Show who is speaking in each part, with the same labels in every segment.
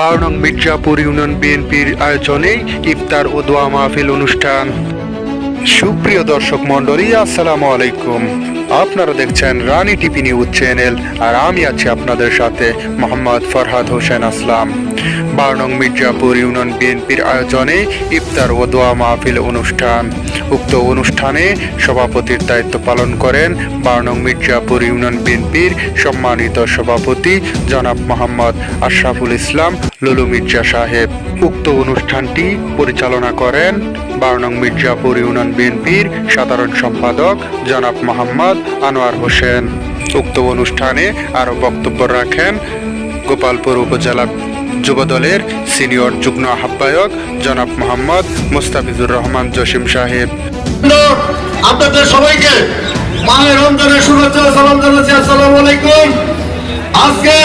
Speaker 1: বারো নং মির্জাপুর ইউনিয়ন বিএনপির আয়োজনে ইফতার ও দোয়া মাহফিল অনুষ্ঠান। সুপ্রিয় দর্শক মন্ডলী আসসালামু আলাইকুম। আপনারা দেখছেন রানী টিভি নিউজ চ্যানেল, আর আমি আছি আপনাদের সাথে মোহাম্মদ ফরহাদ হোসেন আসলাম। বারো নং মির্জাপুর ইউনিয়ন বিএনপির আয়োজনে ইফতার ও দোয়া মাহফিল অনুষ্ঠান। উক্ত অনুষ্ঠানে সভাপতির দায়িত্ব পালন করেন বারো নং মির্জাপুর ইউনিয়ন বিএনপির সম্মানিত সভাপতি জনাব মোহাম্মদ আশরাফুল ইসলাম লুলু মির্জা সাহেব। উক্ত অনুষ্ঠানটি পরিচালনা করেন বারো নং মির্জাপুর ইউনিয়ন বিএনপির সাধারণ সম্পাদক জনাব মোহাম্মদ আনোয়ার হোসেন। উক্ত অনুষ্ঠানে আরও বক্তব্য রাখেন গোপালপুর উপজেলা যুবদলের সিনিয়র যুগ্ম আহ্বায়ক জনাব মোহাম্মদ মুস্তাফিজুর রহমান জসিম সাহেব।
Speaker 2: আপনাদের সবাইকে মায়ের রমজানের শুভেচ্ছা, সালাম জানাচ্ছি। আসসালামু আলাইকুম। আজকে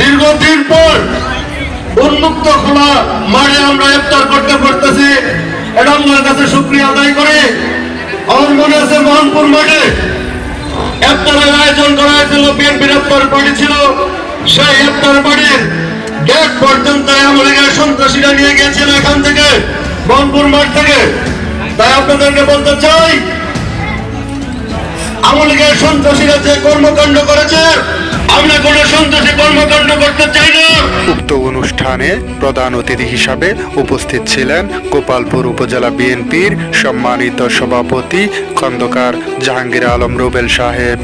Speaker 2: দীর্ঘদিন পর উন্মুক্ত খোলা মাঠে আমরা ইফতার করতে পারতেছি এটা আমার কাছে শুক্রিয়া আদায় করে। আমার মনে আছে মোহনপুর মাঠে ইফতারের আয়োজন করা হয়েছিল, বিএনপির ইফতার পার্টি ছিল। সেই ইফতার পার্টির গেট পর্যন্ত সন্ত্রাসীরা নিয়ে গিয়েছিল এখান থেকে মোহনপুর মাঠ থেকে। তাই আপনাদেরকে বলতে চাই আমরা কোন করতে চাই না।
Speaker 1: উক্ত অনুষ্ঠানে প্রধান অতিথি হিসাবে উপস্থিত ছিলেন গোপালপুর উপজেলা বিএনপির সম্মানিত সভাপতি খন্দকার জাহাঙ্গীর আলম রুবেল সাহেব।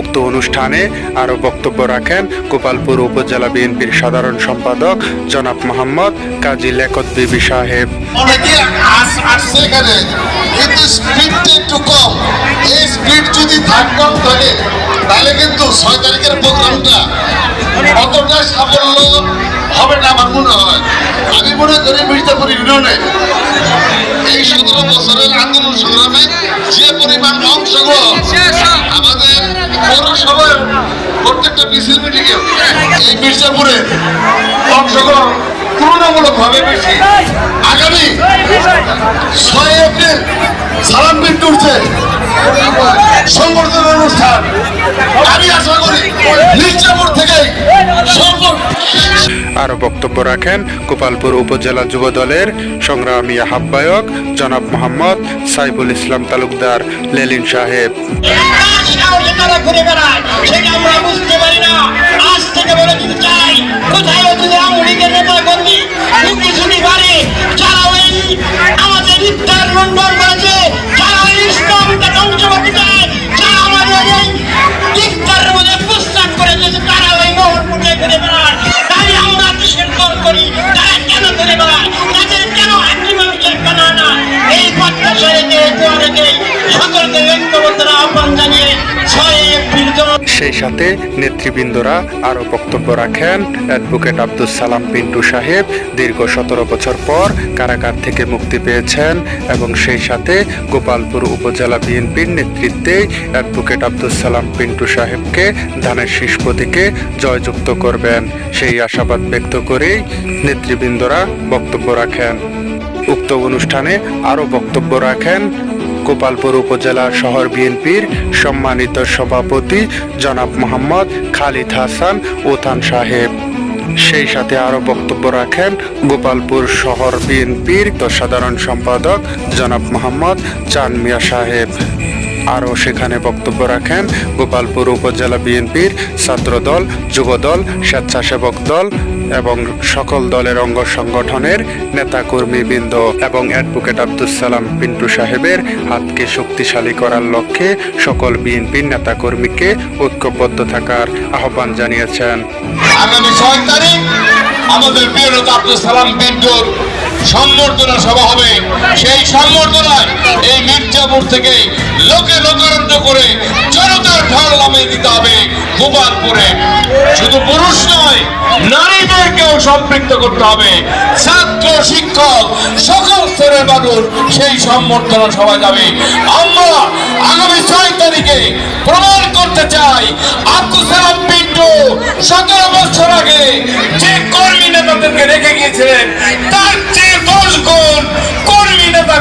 Speaker 1: উক্ত অনুষ্ঠানে আরও বক্তব্য রাখেন গোপালপুর উপজেলা বিএনপির সাধারণ সম্পাদক জনাব মোহাম্মদ কাজী লেকত বিবি সাহেব।
Speaker 3: কিন্তু স্পিডটা একটু কম। এই স্পিড যদি থাক কম থাকে, তাহলে কিন্তু ছয় তারিখের প্রোগ্রামটা অতটা সাফল্য হবে না আমার মনে হয়। আমি মনে করি মির্জাপুর ইউনিয়নে এই সতেরো বছরের আন্দোলন সংগ্রামে যে পরিমাণ অংশগ্রহণ প্রত্যেকটা মিছিল মিটিংয়ে এই মির্জাপুরে অংশগ্রহণ তুলনামূলকভাবে বেশি। আগামী ছয় এপ্রিল সালাম বিন্দু উঠছে সংবর্ধনা অনুষ্ঠান। আমি আশা করি মির্জাপুর
Speaker 1: আরও বক্তব্য রাখেন গোপালপুর উপজেলা যুব দলের সংগ্রামী আহ্বায়ক জনাব মোহাম্মদ সাইফুল ইসলাম তালুকদার লেলিন সাহেব। সেই সাথে নেতৃবৃন্দরা আরও বক্তব্য রাখেন। অ্যাডভোকেট আব্দুল সালাম পিন্টু সাহেব দীর্ঘ সতেরো বছর পর কারাগার থেকে মুক্তি পেয়েছেন এবং সেই সাথে গোপালপুর উপজেলা বিএনপির নেতৃত্বে অ্যাডভোকেট আব্দুল সালাম পিন্টু সাহেবকে ধানের শীষ প্রতীকে জয়যুক্ত করবেন। সেই আশাবাদ ব্যক্ত করেই নেতৃবৃন্দরা বক্তব্য রাখেন। উক্ত অনুষ্ঠানে আরও বক্তব্য রাখেন গোপালপুর উপজেলা শহর বিএনপির সম্মানিত সভাপতি জনাব মোহাম্মদ খালিদ হাসান ওথান সাহেব। সেই সাথে আরও বক্তব্য রাখেন গোপালপুর শহর বিএনপির সাধারণ সম্পাদক জনাব মোহাম্মদ চান মিয়া সাহেব। আরও সেখানে বক্তব্য রাখেন গোপালপুর উপজেলা বিএনপির ছাত্রদল, যুবদল, স্বেচ্ছাসেবক দল এবং সকল দলের অঙ্গ সংগঠনের নেতাকর্মীবৃন্দ এবং অ্যাডভোকেট আব্দুল সালাম পিন্টু সাহেবের হাতকে শক্তিশালী করার লক্ষ্যে সকল বিএনপির নেতাকর্মীকে ঐক্যবদ্ধ থাকার আহ্বান জানিয়েছেন।
Speaker 3: আগামী ছয় তারিখ আমাদের নেতা আব্দুল সালাম বিন্টুর সম্বর্ধনা সভা হবে। সেই সম্বর্ধনায় এই মির্জাপুর থেকে লোকে লোকারণ্য করে জনতার ঢল নামিয়ে দিতে হবে গোপালপুরে। শুধু পুরুষ নয়, নারীদেরকেও সম্পৃক্ত করতে হবে। ছাত্র, শিক্ষক, সকল স্তরের মানুষ সেই সম্বর্ধনা সভা যাবে। আমরা আগামী ছয় তারিখে প্রমাণ করতে চাই আব্দুল সালাম পিন্টু সতেরো বছর আগে যে কর্মী নেতাদেরকে রেখে গিয়েছিলেন, তার চেয়ে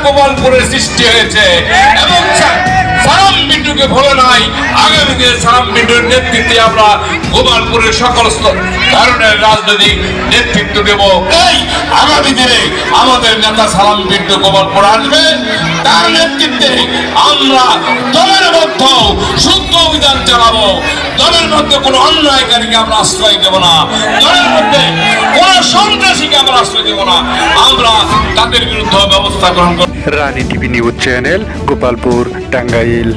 Speaker 3: গোপালপুরে সৃষ্টি হয়েছে। এবং সা- সালাম বিটু যুগে ভোলে নাই। আগামী দিনে সালাম পিন্টুর নেতৃত্বে আমরা গোপালপুরের সকল ধরনের রাজনৈতিক নেতৃত্ব দেব। এই আগামী দিনে আমাদের নেতা সালাম পিন্টু গোপালপুর আসবে। তার নেতৃত্বে আমরা দলের মধ্যে শুদ্ধ অভিযান চালাবো। দলের মধ্যে কোনো অন্যায়কারীকে আমরা আশ্রয় দেব না। দলের মধ্যে কোনো
Speaker 1: Rani TV news channel Gopalpur Tangail.